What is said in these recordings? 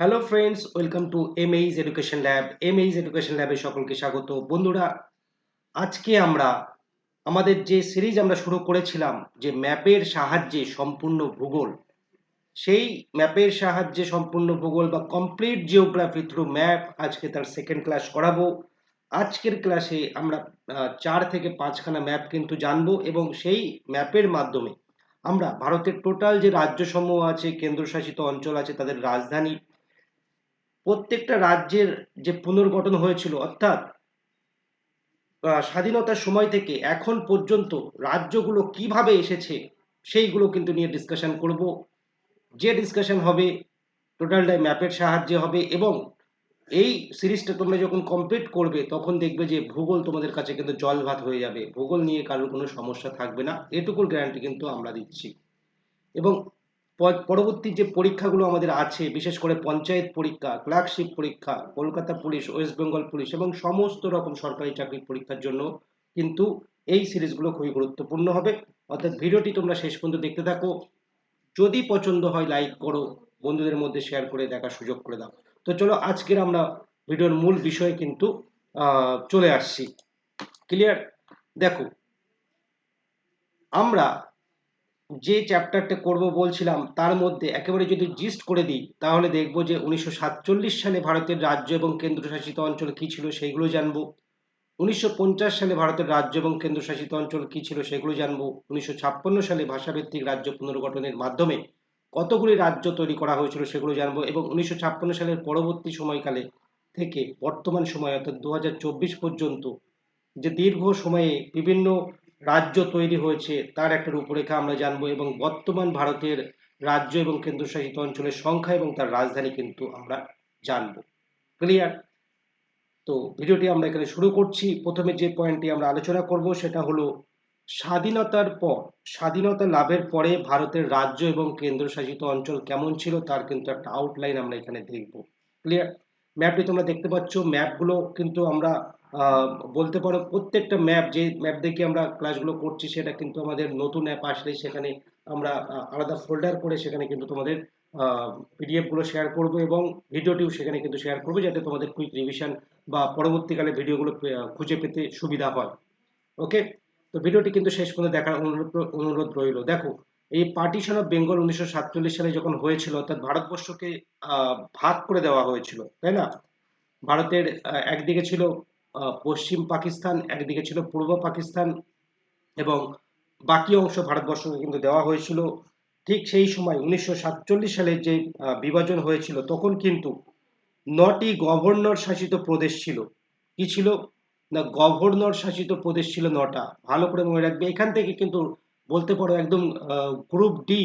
Hello friends welcome to M age education lab M age education ল্যাবে সকলকে স্বাগত। বন্ধুরা, আজকে আমরা আমাদের যে সিরিজ আমরা শুরু করেছিলাম, যে ম্যাপের সাহায্যে সম্পূর্ণ ভূগোল, সেই ম্যাপের সাহায্যে সম্পূর্ণ ভূগোল বা কমপ্লিট জিওগ্রাফি থ্রু ম্যাপ আজকে তার সেকেন্ড ক্লাস করাবো। আজকের ক্লাসে আমরা চার থেকে পাঁচখানা ম্যাপ কিন্তু জানব এবং সেই ম্যাপের মাধ্যমে আমরা ভারতের টোটাল যে রাজ্যসমূহ আছে, কেন্দ্রশাসিত অঞ্চল আছে, তাদের রাজধানী প্রত্যেকটা রাজ্যের যে পুনর্গঠন হয়েছিল, অর্থাৎ স্বাধীনতার সময় থেকে এখন পর্যন্ত রাজ্যগুলো কীভাবে এসেছে, সেইগুলো কিন্তু নিয়ে ডিসকাশন করব। যে ডিসকাশন হবে টোটালটাই ম্যাপের সাহায্যে হবে এবং এই সিরিজটা তোমরা যখন কমপ্লিট করবে, তখন দেখবে যে ভূগোল তোমাদের কাছে কিন্তু জল ভাত হয়ে যাবে। ভূগোল নিয়ে কারোর কোনো সমস্যা থাকবে না। এটুকুর গ্যারান্টি কিন্তু আমরা দিচ্ছি। এবং পরবর্তী যে পরীক্ষাগুলো আমাদের আছে, বিশেষ করে পঞ্চায়েত পরীক্ষা ক্লার্কশিপ পরীক্ষা, Kolkata police, West Bengal police এবং সমস্ত রকম সরকারি চাকরির পরীক্ষার জন্য কিন্তু এই সিরিজগুলো খুবই গুরুত্বপূর্ণ হবে। অর্থাৎ ভিডিওটি তোমরা শেষ পর্যন্ত দেখতে থাকো। যদি পছন্দ হয় লাইক করো, বন্ধুদের মধ্যে শেয়ার করে দেখার সুযোগ করে দাও। তো চলো, আজকের আমরা ভিডিওর মূল বিষয়ে কিন্তু চলে আসছি। ক্লিয়ার দেখো, আমরা যে চ্যাপ্টারটা করব বলছিলাম, তার মধ্যে একেবারে যদি জিস্ট করে দিই, তাহলে দেখব যে উনিশশো সাতচল্লিশ সালে ভারতের রাজ্য এবং কেন্দ্রশাসিত অঞ্চল কী ছিল সেইগুলো জানব। উনিশশো পঞ্চাশ সালে ভারতের রাজ্য এবং কেন্দ্রশাসিত অঞ্চল কী ছিল সেগুলো জানব। উনিশশো ছাপ্পান্ন সালে ভাষাভিত্তিক রাজ্য পুনর্গঠনের মাধ্যমে কতগুলি রাজ্য তৈরি করা হয়েছিল সেগুলো জানব এবং উনিশশো ছাপ্পান্ন সালের পরবর্তী সময়কালে থেকে বর্তমান সময় অর্থাৎ দু হাজার চব্বিশ পর্যন্ত যে দীর্ঘ সময়ে বিভিন্ন রাজ্য তৈরি হয়েছে, তার একটা রূপরেখা আমরা জানব এবং বর্তমান ভারতের রাজ্য এবং কেন্দ্রশাসিত অঞ্চলের সংখ্যা এবং তার রাজধানী কিন্তু আমরা জানব। ক্লিয়ার তো ভিডিওটি আমরা এখানে শুরু করছি। প্রথমে যে পয়েন্টটি আমরা আলোচনা করব সেটা হলো স্বাধীনতার পর, স্বাধীনতা লাভের পরে ভারতের রাজ্য এবং কেন্দ্রশাসিত অঞ্চল কেমন ছিল তার কিন্তু একটা আউটলাইন আমরা এখানে দেখব। ক্লিয়ার ম্যাপটি তোমরা দেখতে পাচ্ছ। ম্যাপগুলো কিন্তু আমরা বলতে পারো প্রত্যেকটা ম্যাপ যে ম্যাপ দেখে আমরা ক্লাসগুলো করছি, সেটা কিন্তু আমাদের নতুন অ্যাপ আসলে সেখানে আমরা আলাদা ফোল্ডার করে সেখানে কিন্তু তোমাদের পিডিএফগুলো শেয়ার করব এবং ভিডিওটিও সেখানে কিন্তু শেয়ার করব যাতে তোমাদের কুইক রিভিশন বা পরবর্তীকালে ভিডিওগুলো খুঁজে পেতে সুবিধা হয়। ওকে তো ভিডিওটি কিন্তু শেষ পর্যন্ত দেখার অনুরোধ অনুরোধ রইল। দেখো, এই পার্টিশন অফ বেঙ্গল উনিশশো সাতচল্লিশ সালে যখন হয়েছিল, অর্থাৎ ভারতবর্ষকে ভাগ করে দেওয়া হয়েছিল, তাই না? ভারতের একদিকে ছিল পশ্চিম পাকিস্তান, একদিকে ছিল পূর্ব পাকিস্তান এবং বাকি অংশ ভারতবর্ষকে কিন্তু দেওয়া হয়েছিল। ঠিক সেই সময় উনিশশো সাতচল্লিশ সালে যে বিভাজন হয়েছিল, তখন কিন্তু নটি গভর্নর শাসিত প্রদেশ ছিল। কি ছিল? না, গভর্নর শাসিত প্রদেশ ছিল নটা। ভালো করে মনে রাখবে, এখান থেকে কিন্তু বলতে পারো একদম গ্রুপ ডি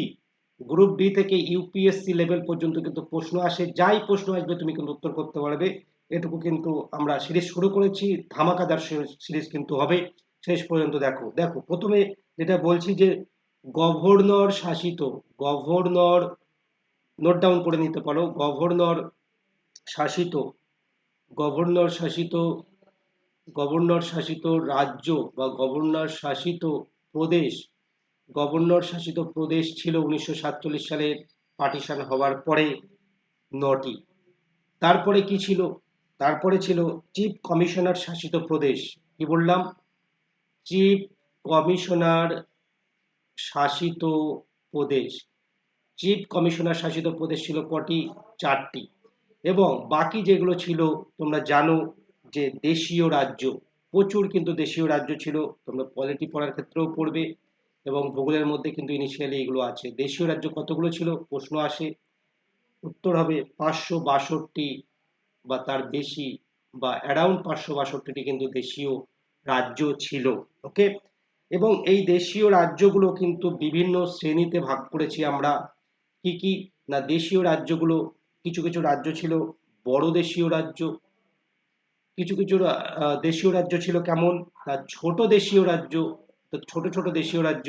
গ্রুপ ডি থেকে ইউপিএসসি লেভেল পর্যন্ত কিন্তু প্রশ্ন আসে। যাই প্রশ্ন আসবে, তুমি কিন্তু উত্তর করতে পারবে। এটুকু কিন্তু আমরা সিরিজ শুরু করেছি, ধামাকাদার সিরিজ কিন্তু হবে। শেষ পর্যন্ত দেখো দেখো, প্রথমে যেটা বলছি যে গভর্নর শাসিত, গভর্নর নোট ডাউন করে নিতে পারো, গভর্নর শাসিত গভর্নর শাসিত গভর্নর শাসিত রাজ্য বা গভর্নর শাসিত প্রদেশ, গভর্নর শাসিত প্রদেশ ছিল উনিশশো সাতচল্লিশ সালে পার্টিশন হওয়ার পরে নটি। তারপরে কি ছিল? তারপরে ছিল চিফ কমিশনার শাসিত প্রদেশ। কি বললাম? চিফ কমিশনার শাসিত প্রদেশ। চিফ কমিশনার শাসিত প্রদেশ ছিল কটি? চারটি। এবং বাকি যেগুলো ছিল, তোমরা জানো যে দেশীয় রাজ্য, প্রচুর কিন্তু দেশীয় রাজ্য ছিল, তোমরা পলিটি পড়ার ক্ষেত্রেও পড়বে এবং ভূগোলের মধ্যে কিন্তু ইনিশিয়ালি এগুলো আছে। দেশীয় রাজ্য কতগুলো ছিল? প্রশ্ন আসে। উত্তর হবে পাঁচশো বাষট্টি বা তার বেশি বা অ্যারাউন্ড পাঁচশো বাষট্টিটি কিন্তু দেশীয় রাজ্য ছিল ওকে এবং এই দেশীয় রাজ্যগুলো কিন্তু বিভিন্ন শ্রেণীতে ভাগ করেছি আমরা। কি কি? না, দেশীয় রাজ্যগুলো কিছু কিছু রাজ্য ছিল, বড় দেশীয় রাজ্য। কিছু কিছু দেশীয় রাজ্য ছিল কেমন? না, ছোট দেশীয় রাজ্য, তো ছোট ছোট দেশীয় রাজ্য।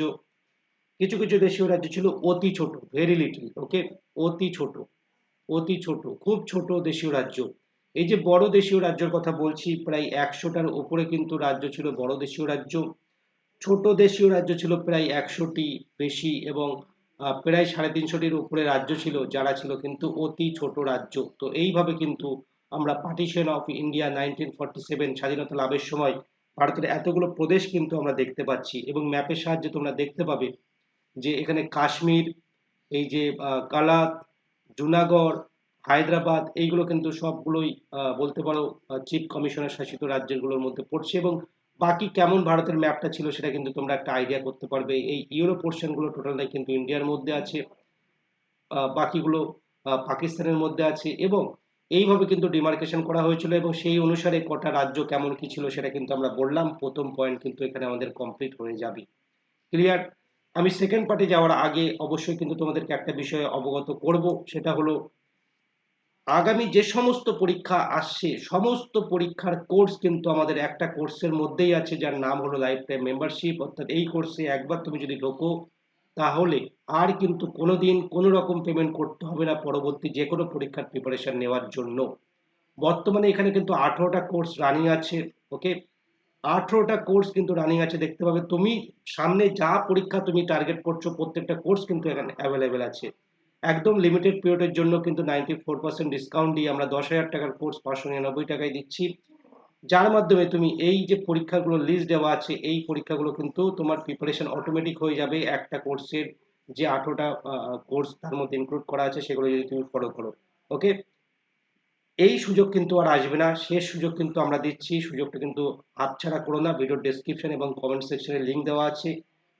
কিছু কিছু দেশীয় রাজ্য ছিল অতি ছোট ভেরি লিটল ওকে অতি ছোট অতি ছোট, খুব ছোট দেশীয় রাজ্য। এই যে বড় দেশীয় রাজ্যের কথা বলছি, প্রায় একশোটার উপরে কিন্তু রাজ্য ছিল বড় দেশীয় রাজ্য। ছোট দেশীয় রাজ্য ছিল প্রায় একশোটি বেশি এবং প্রায় সাড়ে তিনশোটির উপরে রাজ্য ছিল, যারা ছিল কিন্তু অতি ছোট রাজ্য। তো এইভাবে কিন্তু আমরা partition of India nineteen forty seven স্বাধীনতা লাভের সময় ভারতের এতগুলো প্রদেশ কিন্তু আমরা দেখতে পাচ্ছি এবং ম্যাপের সাহায্যে তোমরা দেখতে পাবে যে এখানে কাশ্মীর, এই যে কালাত, জুনাগড় হায়দ্রাবাদ, এইগুলো কিন্তু সবগুলোই বলতে পারো চিফ কমিশনার শাসিত রাজ্যগুলোর মধ্যে পড়ছে এবং বাকি কেমন ভারতের ম্যাপটা ছিল সেটা কিন্তু তোমরা একটা আইডিয়া করতে পারবে। এই ইউরো পোর্শনগুলো টোটালটাই কিন্তু ইন্ডিয়ার মধ্যে আছে বাকিগুলো পাকিস্তানের মধ্যে আছে এবং এইভাবে কিন্তু ডিমার্কেশন করা হয়েছিল এবং সেই অনুসারে কটা রাজ্য কেমন কি ছিল সেটা কিন্তু আমরা বললাম। প্রথম পয়েন্ট কিন্তু এখানে আমাদের কমপ্লিট হয়ে যাবে। ক্লিয়ার আমি সেকেন্ড পার্টে যাওয়ার আগে অবশ্যই কিন্তু তোমাদেরকে একটা বিষয়ে অবগত করব, সেটা হলো আগামী যে সমস্ত পরীক্ষা আসছে, সমস্ত পরীক্ষার কোর্স কিন্তু আমাদের একটা কোর্সের মধ্যেই আছে, যার নাম হলো লাইফ টাইম মেম্বারশিপ অর্থাৎ এই কোর্সে একবার তুমি যদি ঢোকো, তাহলে আর কিন্তু কোনোদিন কোনো রকম পেমেন্ট করতে হবে না পরবর্তী যে কোনো পরীক্ষার প্রিপারেশন নেওয়ার জন্য। বর্তমানে এখানে কিন্তু আঠেরোটা কোর্স রানিং আছে ওকে আঠেরোটা কোর্স কিন্তু রানিং আছে, দেখতে পাবে তুমি সামনে যা পরীক্ষা তুমি টার্গেট করছ, প্রত্যেকটা কোর্স কিন্তু এখানে অ্যাভেলেবেল আছে। একদম লিমিটেড পিরিয়ডের জন্য কিন্তু নাইনটি ফোর পার্সেন্ট ডিসকাউন্ট দিয়ে আমরা দশ হাজার টাকার কোর্স পাঁচশো নিরানব্বই টাকায় দিচ্ছি। যার মাধ্যমে তুমি এই যে পরীক্ষাগুলো লিস্ট দেওয়া আছে, এই পরীক্ষাগুলো কিন্তু তোমার প্রিপারেশন অটোমেটিক হয়ে যাবে। একটা কোর্সের যে আঠেরোটা কোর্স তার মধ্যে ইনক্লুড করা আছে, সেগুলো যদি তুমি ফলো করো ওকে এই সুযোগ কিন্তু আর আসবে না। শেষ সুযোগ কিন্তু আমরা দিচ্ছি। সুযোগটা কিন্তু হাতছাড়া করো না। ভিডিও ডেসক্রিপশন এবং কমেন্ট সেকশনে লিঙ্ক দেওয়া আছে।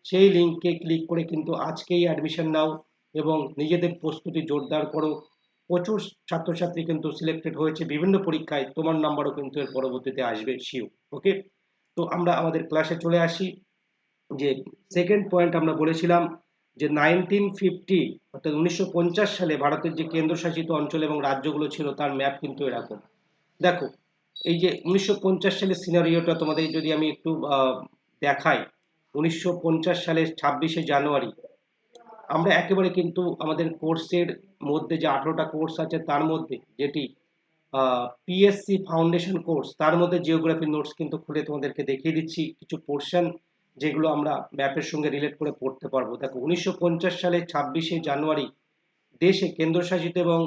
সেই লিঙ্কে ক্লিক করে কিন্তু আজকেই অ্যাডমিশন নাও। এবং নিজেদের প্রস্তুতি জোরদার করো। প্রচুর ছাত্রছাত্রী কিন্তু সিলেক্টেড হয়েছে। বিভিন্ন পরীক্ষায় তোমার নাম্বারও কিন্তু এর পরবর্তীতে আসবে শিও ওকে তো আমরা আমাদের ক্লাসে চলে আসি। যে সেকেন্ড পয়েন্ট আমরা বলেছিলাম যে নাইনটিন ফিফটি অর্থাৎ উনিশশো পঞ্চাশ সালে ভারতের যে কেন্দ্রশাসিত অঞ্চল এবং রাজ্যগুলো ছিল, তার ম্যাপ কিন্তু এরকম। দেখো, এই যে উনিশশো সালের সিনারিওটা তোমাদের যদি আমি একটু দেখাই, উনিশশো পঞ্চাশ সালের ছাব্বিশে জানুয়ারি আমরা একেবারে কিন্তু আমাদের কোর্সের মধ্যে যে আঠেরোটা কোর্স আছে, তার মধ্যে যেটি পিএসসি ফাউন্ডেশন কোর্স তার মধ্যে জিওগ্রাফি নোটস কিন্তু খুলে তোমাদেরকে দেখিয়ে দিচ্ছি। কিছু পোর্শন যেগুলো আমরা ম্যাপের সঙ্গে রিলেট করে পড়তে পারব। দেখো, উনিশশো পঞ্চাশ সালে ছাব্বিশে জানুয়ারি দেশে কেন্দ্রশাসিত এবং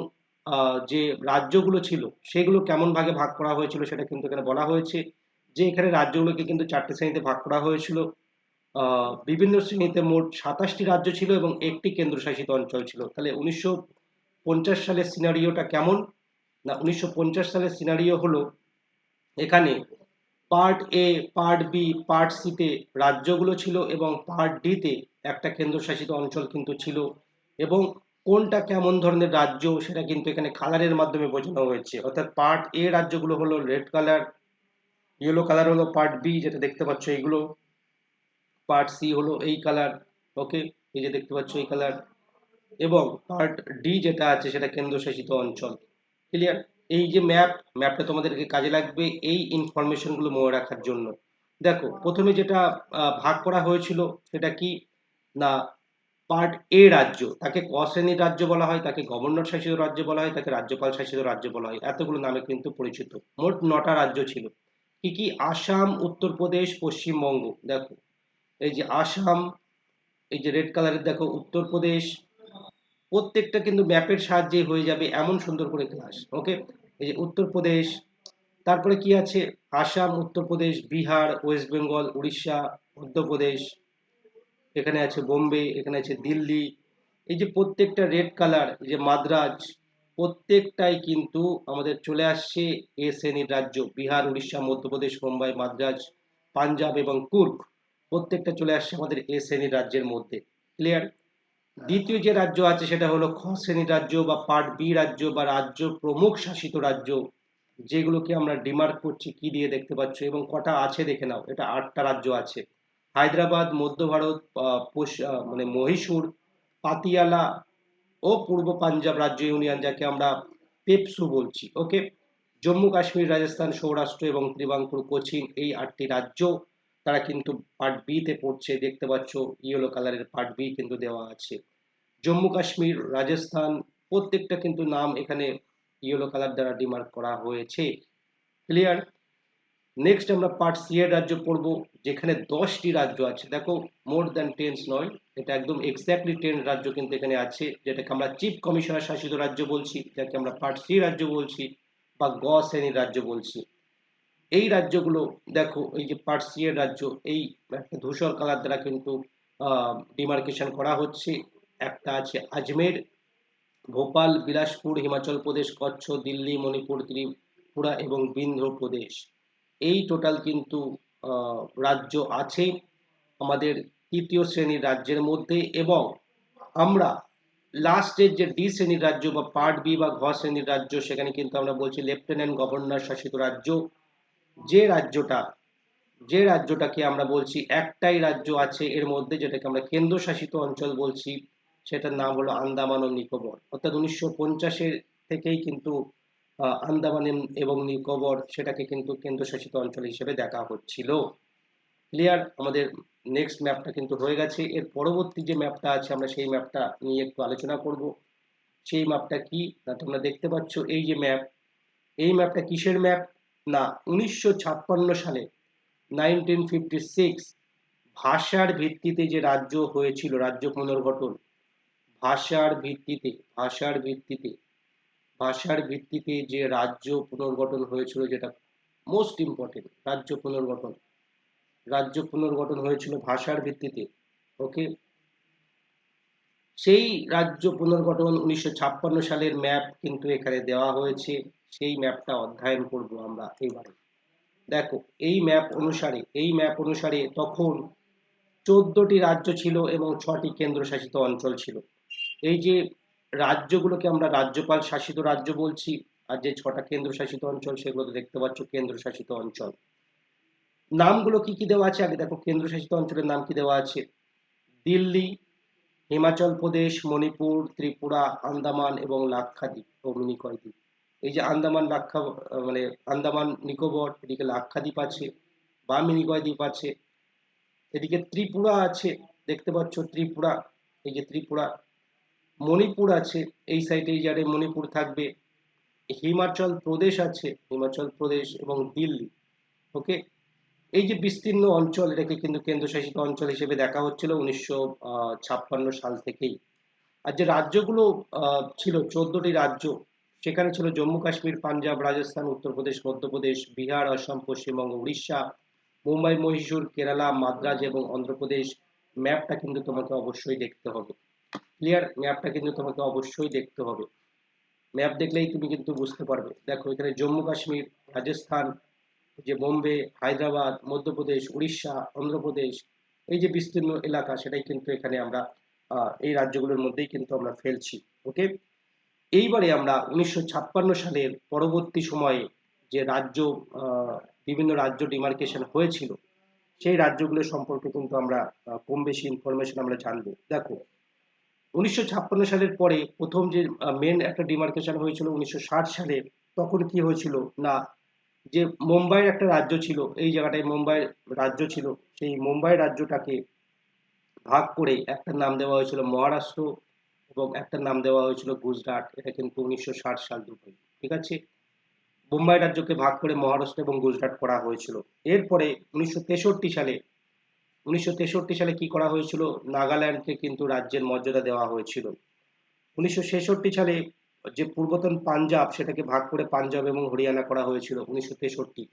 যে রাজ্যগুলো ছিল, সেগুলো কেমন ভাগে ভাগ করা হয়েছিল সেটা কিন্তু এখানে বলা হয়েছে। যে এখানে রাজ্যগুলোকে কিন্তু চারটে শ্রেণীতে ভাগ করা হয়েছিল। বিভিন্ন শ্রেণীতে মোট সাতাশটি রাজ্য ছিল এবং একটি কেন্দ্রশাসিত অঞ্চল ছিল। তাহলে উনিশশো পঞ্চাশ সালের সিনারিওটা কেমন? না, উনিশশো পঞ্চাশ সালের সিনারিও হলো এখানে part A part B part সিতে রাজ্যগুলো ছিল এবং পার্ট ডিতে একটা কেন্দ্রশাসিত অঞ্চল কিন্তু ছিল। এবং কোনটা কেমন ধরনের রাজ্য সেটা কিন্তু এখানে কালারের মাধ্যমে বোঝানো হয়েছে। অর্থাৎ পার্ট এ রাজ্যগুলো হলো রেড কালার ইয়েলো কালার হলো পার্ট বি যেটা দেখতে পাচ্ছ এইগুলো। পার্ট সি হলো এই কালার ওকে এই যে দেখতে পাচ্ছ এই কালার এবং পার্ট ডি যেটা আছে সেটা কেন্দ্রশাসিত অঞ্চল ক্লিয়ার এই যে ম্যাপ ম্যাপটা তোমাদেরকে কাজে লাগবে এই ইনফরমেশনগুলো মনে রাখার জন্য। দেখো, প্রথমে যেটা ভাগ করা হয়েছিল সেটা কি? না পার্ট এ রাজ্য, তাকে ক শ্রেণির রাজ্য বলা হয়, তাকে গভর্নর শাসিত রাজ্য বলা হয়, তাকে রাজ্যপাল শাসিত রাজ্য বলা হয়। এতগুলো নামে কিন্তু পরিচিত। মোট নটা রাজ্য ছিল। কি কি? আসাম, উত্তরপ্রদেশ, পশ্চিমবঙ্গ, দেখো। এই যে আসাম, এই যে রেড কালারের দেখো উত্তরপ্রদেশ, প্রত্যেকটা কিন্তু ম্যাপের সাহায্যে হয়ে যাবে এমন সুন্দর করে ক্লাস ওকে এই যে উত্তরপ্রদেশ, তারপরে কি আছে? আসাম, উত্তরপ্রদেশ, বিহার ওয়েস্ট বেঙ্গল উড়িষ্যা, মধ্যপ্রদেশ, এখানে আছে বোম্বে, এখানে আছে দিল্লি, এই যে প্রত্যেকটা রেড কালার এই যে মাদ্রাজ, প্রত্যেকটাই কিন্তু আমাদের চলে আসছে এ শ্রেণির রাজ্য, বিহার, উড়িষ্যা, মধ্যপ্রদেশ মুম্বাই মাদ্রাজ, পাঞ্জাব এবং কুর্গ প্রত্যেকটা চলে আসছে আমাদের এ শ্রেণির রাজ্যের মধ্যে। ক্লিয়ার দ্বিতীয় যে রাজ্য আছে সেটা হলো খ শ্রেণির রাজ্য বা পার্ট বি রাজ্য বা রাজ্য প্রমুখ শাসিত রাজ্য, যেগুলোকে আমরা ডিমার্ক করছি, কি দিয়ে দেখতে পাচ্ছ? এবং কটা আছে দেখে নাও, এটা আটটা রাজ্য আছে। হায়দ্রাবাদ, মধ্য ভারত মানে মহীশূর, পাতিয়ালা ও পূর্ব পাঞ্জাব রাজ্য ইউনিয়ন, যাকে আমরা পেপসু বলছি ওকে জম্মু কাশ্মীর, রাজস্থান, সৌরাষ্ট্র এবং ত্রিবাঙ্কুর কোচিন, এই আটটি রাজ্য তারা কিন্তু পার্ট বি তে পড়ছে, দেখতে পাচ্ছ ইয়েলো কালারের পার্ট বি কিন্তু দেওয়া আছে। জম্মু কাশ্মীর, রাজস্থান, প্রত্যেকটা কিন্তু নাম এখানে ইয়েলো কালার দ্বারা ডিমার্ক করা হয়েছে। ক্লিয়ার নেক্সট আমরা পার্ট সি এর রাজ্য পড়ব, যেখানে দশটি রাজ্য আছে। দেখো মোর দ্যান টেন্স নয়, এটা একদম এক্স্যাক্টলি টেন রাজ্য কিন্তু এখানে আছে, যেটাকে আমরা চিফ কমিশনার শাসিত রাজ্য বলছি, যাকে আমরা পার্ট সি রাজ্য বলছি বা গ শ্রেণির রাজ্য বলছি। এই রাজ্যগুলো, দেখো, এই যে এর রাজ্য, এই ধূসর কালার দ্বারা কিন্তু ডিমার্কেশন করা হচ্ছে। একটা আছে আজমের, ভোপাল, বিলাসপুর, হিমাচল প্রদেশ কচ্ছ দিল্লি, মণিপুর, ত্রিপুরা এবং বিন্ধ্র প্রদেশ এই টোটাল কিন্তু রাজ্য আছে আমাদের তৃতীয় শ্রেণির রাজ্যের মধ্যে এবং আমরা লাস্টের যে ডি শ্রেণির রাজ্য বা পার্ট বি বা ঘ শ্রেণির রাজ্য, সেখানে কিন্তু আমরা বলছি লেফটেন্যান্ট গভর্নর শাসিত রাজ্য। যে রাজ্যটা, যে রাজ্যটাকে আমরা বলছি, একটাই রাজ্য আছে এর মধ্যে যেটাকে আমরা কেন্দ্রশাসিত অঞ্চল বলছি, সেটার নাম হলো আন্দামান ও নিকোবর। অর্থাৎ উনিশশো পঞ্চাশের থেকেই কিন্তু আন্দামান এবং নিকোবর সেটাকে কিন্তু কেন্দ্রশাসিত অঞ্চল হিসেবে দেখা হচ্ছিল। ক্লিয়ার? আমাদের নেক্সট ম্যাপটা কিন্তু হয়ে গেছে। এর পরবর্তী যে ম্যাপটা আছে, আমরা সেই ম্যাপটা নিয়ে একটু আলোচনা করব। সেই ম্যাপটা কি? না তোমরা দেখতে পাচ্ছ, এই যে ম্যাপ, এই ম্যাপটা কিসের ম্যাপ? না, উনিশশো ছাপ্পান্ন সালে নাইনটিন ভাষার ভিত্তিতে যে রাজ্য হয়েছিল, রাজ্য পুনর্গঠন, ভাষার ভিত্তিতে ভাষার ভিত্তিতে ভাষার ভিত্তিতে যে রাজ্য পুনর্গঠন হয়েছিল যেটা মোস্ট ইম্পর্টেন্ট রাজ্য পুনর্গঠন রাজ্য পুনর্গঠন হয়েছিল ভাষার ভিত্তিতে ওকে সেই রাজ্য পুনর্গঠন উনিশশো ছাপ্পান্ন সালের ম্যাপ কিন্তু এখানে দেওয়া হয়েছে। সেই ম্যাপটা অধ্যয়ন করব আমরা এইবারে। দেখো, এই ম্যাপ অনুসারে, এই ম্যাপ অনুসারে তখন চোদ্দটি রাজ্য ছিল এবং ছটি কেন্দ্রশাসিত অঞ্চল ছিল। এই যে রাজ্যগুলোকে আমরা রাজ্যপাল শাসিত রাজ্য বলছি, আর যে ছটা কেন্দ্রশাসিত অঞ্চল সেগুলো তো দেখতে পাচ্ছ, কেন্দ্রশাসিত অঞ্চল। নামগুলো কি কি দেওয়া আছে? আগে দেখো, কেন্দ্রশাসিত অঞ্চলের নাম কি দেওয়া আছে? দিল্লি হিমাচল প্রদেশ, মণিপুর, ত্রিপুরা, আন্দামান এবং লাক্ষাদ্বীপ ও মিনিকয় দ্বীপ। এই যে আন্দামান লাক্ষা মানে আন্দামান নিকোবর, এদিকে লাক্ষাদ্বীপ আছে বা মিনিকয় দ্বীপ আছে, এদিকে ত্রিপুরা আছে, দেখতে পাচ্ছ ত্রিপুরা, এই যে ত্রিপুরা, মণিপুর আছে, এই সাইডে জায়গায় মণিপুর থাকবে, হিমাচল প্রদেশ আছে, হিমাচল প্রদেশ এবং দিল্লি ওকে এই যে বিস্তীর্ণ অঞ্চল, এটাকে কিন্তু কেন্দ্রশাসিত অঞ্চল হিসেবে দেখা হচ্ছিল উনিশশো ছাপ্পান্ন সাল থেকেই। আর যে রাজ্যগুলো ছিল, চোদ্দটি রাজ্য, সেখানে ছিল জম্মু কাশ্মীর, পাঞ্জাব, রাজস্থান, উত্তরপ্রদেশ, মধ্যপ্রদেশ, বিহার আসাম পশ্চিমবঙ্গ, উড়িষ্যা, মুম্বাই, মহীশূর, কেরালা, মাদ্রাজ এবং অন্ধ্রপ্রদেশ। ম্যাপটা কিন্তু তোমাকে অবশ্যই দেখতে হবে। ক্লিয়ার? ম্যাপটা কিন্তু তোমাকে অবশ্যই দেখতে হবে। ম্যাপ দেখলেই তুমি কিন্তু বুঝতে পারবে। দেখো, এখানে জম্মু কাশ্মীর, রাজস্থান যে বোম্বে, হায়দ্রাবাদ, মধ্যপ্রদেশ, উড়িষ্যা, অন্ধ্রপ্রদেশ, এই যে বিস্তীর্ণ এলাকা, সেটাই কিন্তু এখানে আমরা এই রাজ্যগুলোর মধ্যেই কিন্তু আমরা ফেলছি ওকে এইবারে আমরা উনিশশো ছাপ্পান্ন সালের পরবর্তী সময়ে যে রাজ্য বিভিন্ন রাজ্য ডিমার্কেশন হয়েছিল, সেই রাজ্যগুলো সম্পর্কে কিন্তু আমরা কম বেশি ইনফরমেশন আমরা জানব। দেখো, উনিশশো ছাপ্পান্ন সালের পরে প্রথম যে মেন একটা ডিমার্কেশন হয়েছিল উনিশশো ষাট সালে, তখন কি হয়েছিল? না যে মুম্বাইয়ের একটা রাজ্য ছিল, এই জায়গাটায় মুম্বাই রাজ্য ছিল, সেই মুম্বাই রাজ্যটাকে ভাগ করে একটা নাম দেওয়া হয়েছিল মহারাষ্ট্র এবং একটা নাম দেওয়া হয়েছিল গুজরাট। এটা কিন্তু উনিশশো ষাট সাল দুটোই, ঠিক আছে? মুম্বাই রাজ্যকে ভাগ করে মহারাষ্ট্র এবং গুজরাট করা হয়েছিল। এরপরে উনিশশো তেষট্টি সালে, উনিশশো তেষট্টি সালে কি করা হয়েছিল? নাগাল্যান্ডকে কিন্তু রাজ্যের মর্যাদা দেওয়া হয়েছিল। উনিশশো ছেষট্টি সালে যে পূর্বতন পাঞ্জাব সেটাকে ভাগ করে পাঞ্জাব এবং হরিয়ানা করা হয়েছিল উনিশশো তেষট্টি।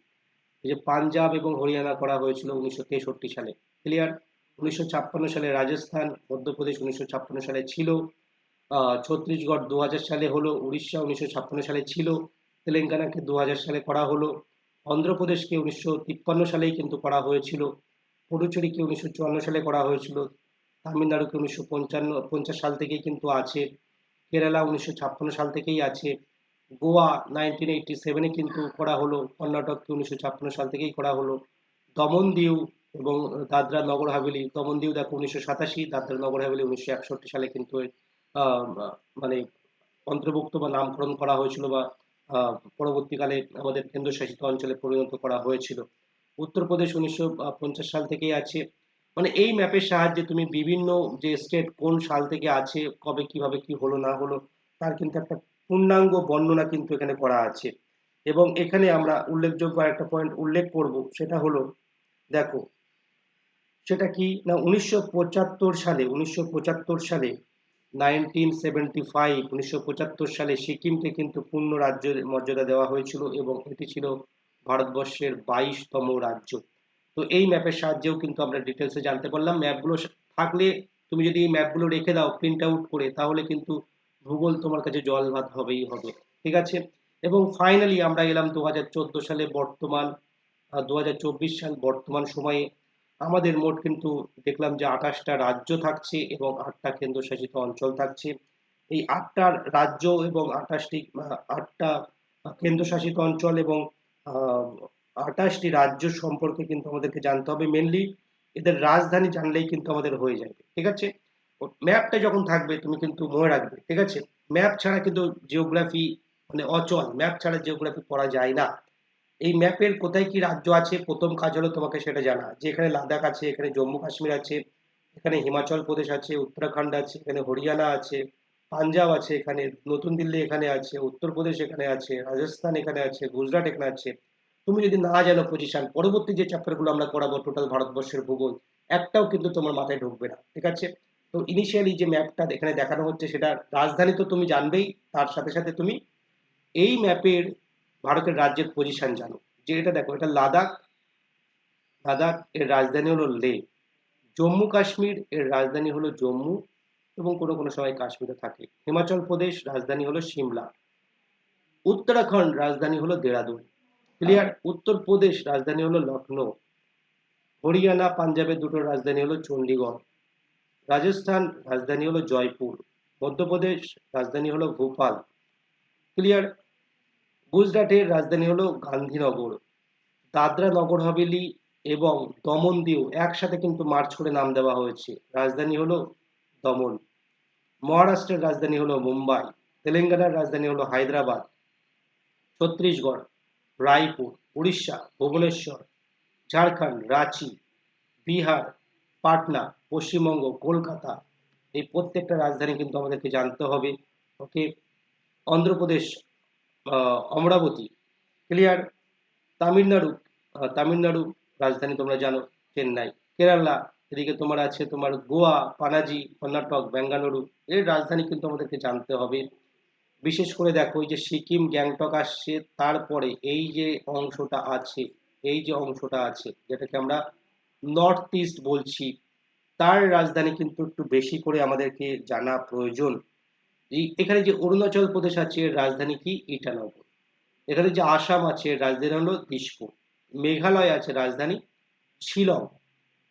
যে পাঞ্জাব এবং হরিয়ানা করা হয়েছিল উনিশশো তেষট্টি সালে ক্লিয়ার উনিশশো ছাপ্পান্ন সালে রাজস্থান, মধ্যপ্রদেশ উনিশশো ছাপ্পান্ন সালে ছিল। ছত্তিশগড় দু হাজার সালে হলো, উড়িষ্যা উনিশশো ছাপ্পান্ন সালে ছিল, তেলেঙ্গানাকে দু হাজার সালে করা হলো, অন্ধ্রপ্রদেশকে উনিশশো তিপ্পান্ন সালেই কিন্তু করা হয়েছিল, পুডুচেরিকে উনিশশো চুয়ান্ন সালে করা হয়েছিল, তামিলনাড়ুকে উনিশশো পঞ্চান্ন, পঞ্চাশ সাল থেকেই কিন্তু আছে। কেরালা উনিশশো ছাপ্পান্ন সাল থেকেই আছে। গোয়া নাইনটিন এইটি সেভেনে কিন্তু করা হলো, কর্ণাটককে উনিশশো ছাপ্পান্ন সাল থেকেই করা হলো। দমন দিউ এবং দাদরা নগর হাভেলি দমন দিউ দেখো উনিশশো সাতাশি, দাদরা নগর হাভেলি উনিশশো একষট্টি সালে কিন্তু মানে অন্তর্ভুক্ত বা নামকরণ করা হয়েছিল বা পরবর্তীকালে আমাদের কেন্দ্রশাসিত অঞ্চলে পরিণত করা হয়েছিল। উত্তরপ্রদেশ উনিশশো পঞ্চাশ সাল থেকেই আছে। মানে এই ম্যাপের সাহায্যে তুমি বিভিন্ন যে স্টেট কোন সাল থেকে আছে, কবে কীভাবে কি হলো না হলো, তার কিন্তু একটা পূর্ণাঙ্গ বর্ণনা কিন্তু এখানে করা আছে। এবং এখানে আমরা উল্লেখযোগ্য একটা পয়েন্ট উল্লেখ করব, সেটা হলো, দেখো, সেটা কি? না, উনিশশো পঁচাত্তর সালে, উনিশশো পঁচাত্তর সালে নাইনটিন সেভেন্টি ফাইভ উনিশশো পঁচাত্তর সালে সিকিমকে কিন্তু পূর্ণ রাজ্যের মর্যাদা দেওয়া হয়েছিল এবং এটি ছিল ভারতবর্ষের বাইশতম রাজ্য। তো এই ম্যাপের সাহায্যেও কিন্তু আমরা ডিটেলসে জানতে পারলাম। ম্যাপগুলো থাকলে তুমি যদি এই ম্যাপগুলো রেখে দাও প্রিন্ট আউট করে, তাহলে কিন্তু ভূগোল তোমার কাছে জল ভাত হবেই হবে। ঠিক আছে? এবং ফাইনালি আমরা এলাম দু হাজার চোদ্দ সালে বর্তমান দু হাজার চব্বিশ সাল বর্তমান সময়ে। আমাদের মোট কিন্তু দেখলাম যে আঠাশটা রাজ্য থাকছে এবং আটটা কেন্দ্রশাসিত অঞ্চল থাকছে। এই আটটার রাজ্য এবং আঠাশটি আটটা কেন্দ্রশাসিত অঞ্চল এবং আঠাশটি রাজ্য সম্পর্কে কিন্তু আমাদেরকে জানতে হবে। মেনলি এদের রাজধানী জানলেই কিন্তু আমাদের হয়ে যাবে, ঠিক আছে? ম্যাপটা যখন থাকবে, তুমি কিন্তু মনে রাখবে, ঠিক আছে? ম্যাপ ছাড়া কিন্তু জিওগ্রাফি মানে অচল ম্যাপ ছাড়া জিওগ্রাফি পড়া যায় না। এই ম্যাপের কোথায় কি রাজ্য আছে, প্রথম কাজ হলো তোমাকে সেটা জানা। যে এখানে লাদাখ আছে, এখানে জম্মু কাশ্মীর আছে, এখানে হিমাচল প্রদেশ আছে, উত্তরাখণ্ড আছে, এখানে হরিয়ানা আছে, পাঞ্জাব আছে, এখানে নতুন দিল্লি এখানে আছে, উত্তরপ্রদেশ এখানে আছে, রাজস্থান এখানে আছে, গুজরাট এখানে আছে। তুমি যদি না জানো পজিশন পরবর্তী যে চ্যাপ্টারগুলো আমরা করাবো টোটাল ভারতবর্ষের ভূগোল, একটাও কিন্তু তোমার মাথায় ঢুকবে না, ঠিক আছে? তো ইনিশিয়ালি যে ম্যাপটা এখানে দেখানো হচ্ছে সেটা রাজধানী তো তুমি জানবেই, তার সাথে সাথে তুমি এই ম্যাপের ভারতের রাজ্যের পজিশন জানো। যে এটা দেখো, এটা লাদাখ লাদাখ এর রাজধানী হলো লে, জম্মু কাশ্মীর এর রাজধানী হলো জম্মু এবং কোনো কোনো সময় কাশ্মীরে থাকে। হিমাচল প্রদেশ রাজধানী হলো সিমলা, উত্তরাখণ্ড রাজধানী হলো দেরাদুন। ক্লিয়ার উত্তরপ্রদেশ রাজধানী হলো লখনৌ হরিয়ানা পাঞ্জাবের দুটো রাজধানী হলো চণ্ডীগড় রাজস্থান রাজধানী হলো জয়পুর। মধ্যপ্রদেশ রাজধানী হলো ভোপাল। ক্লিয়ার গুজরাটের রাজধানী হলো গান্ধীনগর। দাদরা, নগর হাভেলি এবং দমন দিয়েও একসাথে কিন্তু মার্চ করে নাম দেওয়া হয়েছে। রাজধানী হলো দমন। মহারাষ্ট্রের রাজধানী হলো মুম্বাই। তেলেঙ্গানার রাজধানী হলো হায়দ্রাবাদ। ছত্তিশগড়। রায়পুর, উড়িষ্যা, ভুবনেশ্বর, ঝাড়খণ্ড, রাঁচি, বিহার, পাটনা, পশ্চিমবঙ্গ, কলকাতা এই প্রত্যেকটা রাজধানী কিন্তু আমাদেরকে জানতে হবে। ওকে? অন্ধ্রপ্রদেশ অমরাবতী ক্লিয়ার তামিলনাড়ু তামিলনাড়ু রাজধানী তোমরা জানো, চেন্নাই। কেরালা, এদিকে তোমার আছে তোমার গোয়া, পানাজি, কর্ণাটক, বেঙ্গালুরু এর রাজধানী কিন্তু আমাদেরকে জানতে হবে। বিশেষ করে দেখো যে সিকিম, গ্যাংটক আসছে তারপরে এই যে অংশটা আছে, এই যে অংশটা আছে, যেটাকে আমরা নর্থ ইস্ট বলছি, তার রাজধানী কিন্তু একটু বেশি করে আমাদেরকে জানা প্রয়োজন। এখানে যে অরুণাচল প্রদেশ আছে রাজধানী কি? ইটানগর। এখানে যে আসাম আছে রাজধানী হলো দিসপুর মেঘালয় আছে, রাজধানী শিলং।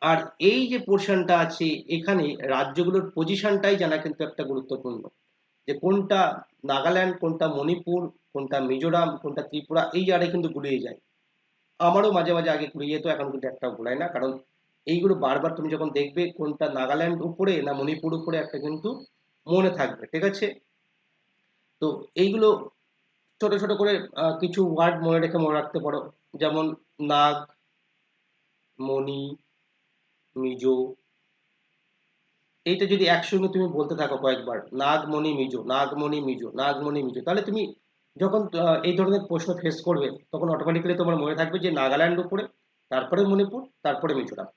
আর এই যে পোর্শনটা আছে, এখানে রাজ্যগুলোর পজিশনটাই জানা কিন্তু একটা গুরুত্বপূর্ণ। যে কোনটা নাগাল্যান্ড, কোনটা মণিপুর, কোনটা মিজোরাম, কোনটা ত্রিপুরা, এই জায়গায় কিন্তু গুলিয়ে যায়। আমারও মাঝে মাঝে আগে গুলিয়ে যেত, এখন কিন্তু একটাও গুলায় না। কারণ এইগুলো বারবার তুমি যখন দেখবে, কোনটা নাগাল্যান্ড উপরে না মণিপুর উপরে একটা কিন্তু মনে থাকবে, ঠিক আছে? তো এইগুলো ছোট ছোট করে কিছু ওয়ার্ড মনে রেখে মনে রাখতে পারো। যেমন নাগ, মণি, মিজো এইটা যদি একসঙ্গে তুমি বলতে থাকো কয়েকবার, নাগমণি মিজো নাগমণি মিজো নাগমণি মিজো, তাহলে তুমি যখন এই ধরনের প্রশ্ন ফেস করবে, তখন অটোমেটিক্যালি তোমার মনে থাকবে যে নাগাল্যান্ড উপরে, তারপরে মণিপুর, তারপরে মিজোরাম।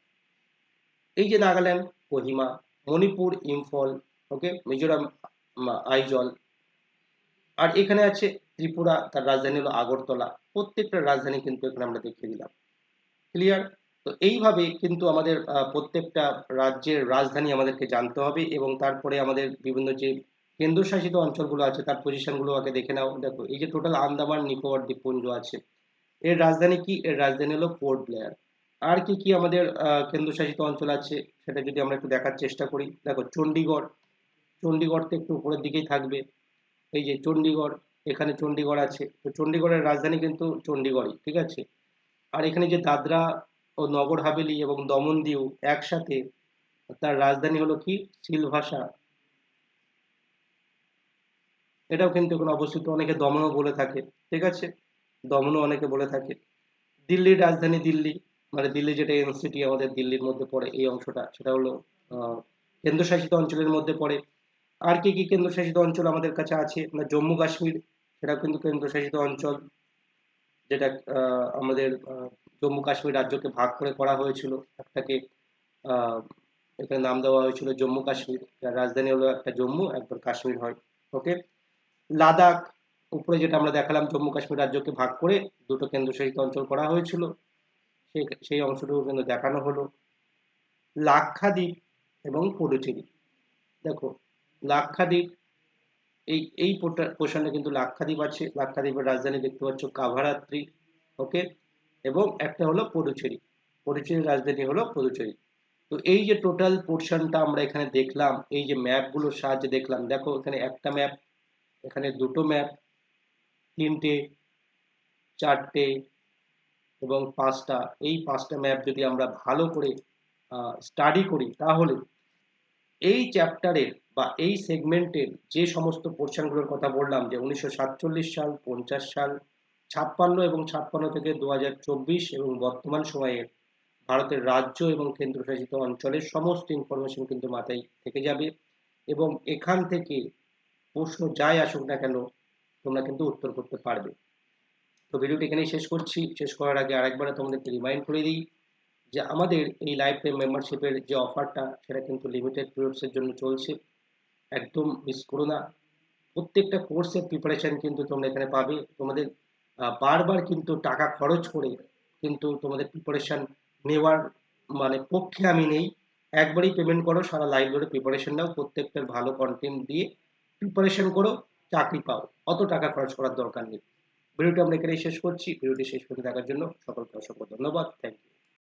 এই যে নাগাল্যান্ড, কোহিমা, মণিপুর, ইম্ফল ওকে মিজোরাম আইজল, আর এখানে আছে ত্রিপুরা, তার রাজধানী হলো আগরতলা, প্রত্যেকটা রাজধানী কিন্তু এখানে আমরা দেখিয়ে দিলাম। ক্লিয়ার তো এইভাবে কিন্তু আমাদের প্রত্যেকটা রাজ্যের রাজধানী আমাদেরকে জানতে হবে এবং তারপরে আমাদের বিভিন্ন যে কেন্দ্রশাসিত অঞ্চলগুলো আছে, তার পজিশনগুলো আগে দেখে নাও। দেখো, এই যে টোটাল আন্দামান, নিকোবর, দ্বীপপুঞ্জ আছে। এর রাজধানী কি? এর রাজধানী হলো পোর্ট ব্লেয়ার। আর কি কি আমাদের কেন্দ্রশাসিত অঞ্চল আছে, সেটা যদি আমরা একটু দেখার চেষ্টা করি। দেখো চণ্ডীগড় চণ্ডীগড় তো একটু উপরের দিকেই থাকবে। এই যে চণ্ডীগড় এখানে চণ্ডীগড় আছে। তো চণ্ডীগড়ের রাজধানী কিন্তু চণ্ডীগড়ই ঠিক আছে? আর এখানে যে দাদরা ও নগর হাভেলি এবং দমন দিউ একসাথে তার রাজধানী হলো কি? সিলভাসা। এটাও কিন্তু এখন অবস্থিত। অনেকে দমনও বলে থাকে। ঠিক আছে? দমনও অনেকে বলে থাকে। দিল্লির রাজধানী দিল্লি। মানে দিল্লি যেটা ইউনিভার্সিটি আমাদের দিল্লির মধ্যে পড়ে, এই অংশটা। সেটা হলো কেন্দ্রশাসিত অঞ্চলের মধ্যে পড়ে। আর কি কি কেন্দ্রশাসিত অঞ্চল আমাদের কাছে আছে? না, জম্মু কাশ্মীর সেটা কিন্তু কেন্দ্রশাসিত অঞ্চল। যেটা আমাদের জম্মু কাশ্মীর রাজ্যকে ভাগ করে করা হয়েছিল। একটাকে এখানে নাম দেওয়া হয়েছিল জম্মু কাশ্মীর। যার রাজধানী হলো একটা জম্মু, একবার কাশ্মীর হয়। ওকে? লাদাখ, উপরে যেটা আমরা দেখালাম, জম্মু কাশ্মীর রাজ্যকে ভাগ করে দুটো কেন্দ্রশাসিত অঞ্চল করা হয়েছিল। সেই সেই অংশটুকু কিন্তু দেখানো হলো। লাক্ষাদ্বীপ এবং পুডুচেরি। দেখো, লাক্ষাদ্বীপ এই এই পোর্শনটা কিন্তু লাক্ষাদ্বীপ আছে। লাক্ষাদ্বীপের রাজধানী দেখতে পাচ্ছ কাভারাত্রি ওকে এবং একটা হলো পদুচেরি। পদুচেরির রাজধানী হলো পদুচেরি। তো এই যে টোটাল পোর্শনটা আমরা এখানে দেখলাম, এই যে ম্যাপগুলোর সাহায্যে দেখলাম, দেখো এখানে একটা ম্যাপ এখানে দুটো ম্যাপ তিনটে, চারটে এবং পাঁচটা। এই পাঁচটা ম্যাপ যদি আমরা ভালো করে স্টাডি করি, তাহলে এই চ্যাপ্টারের বা এই সেগমেন্টের যে সমস্ত পোর্শনগুলোর কথা বললাম, যে উনিশশো সাতচল্লিশ সাল, পঞ্চাশ সাল, ছাপ্পান্ন এবং ছাপ্পান্ন থেকে দু হাজার চব্বিশ এবং বর্তমান সময়ের ভারতের রাজ্য এবং কেন্দ্রশাসিত অঞ্চলের সমস্ত ইনফরমেশন কিন্তু মাথায় থেকে যাবে এবং এখান থেকে প্রশ্ন যাই আসুক না কেন, তোমরা কিন্তু উত্তর করতে পারবে। তো ভিডিওটি এখানেই শেষ করছি। শেষ করার আগে আরেকবার তোমাদেরকে রিমাইন্ড করে দিই যে আমাদের এই লাইফ টাইম মেম্বারশিপের যে অফারটা সেটা কিন্তু লিমিটেড পিরিয়ডসের জন্য চলছে। একদম মিস করো না। প্রত্যেকটা কোর্সের প্রিপারেশন কিন্তু তোমরা এখানে পাবে। তোমাদের বারবার কিন্তু টাকা খরচ করে কিন্তু তোমাদের প্রিপারেশন নেওয়ার মানে পক্ষে আমি নেই। একবারই পেমেন্ট করো, সারা লাইফ ধরে প্রিপারেশন নাও। প্রত্যেকটার ভালো কন্টেন্ট দিয়ে প্রিপারেশন করো, চাকরি পাও। অত টাকা খরচ করার দরকার নেই। ভিডিওটি আমরা এখানেই শেষ করছি। ভিডিওটি শেষ করে দেখার জন্য সকলকে অসংখ্য ধন্যবাদ। Thank you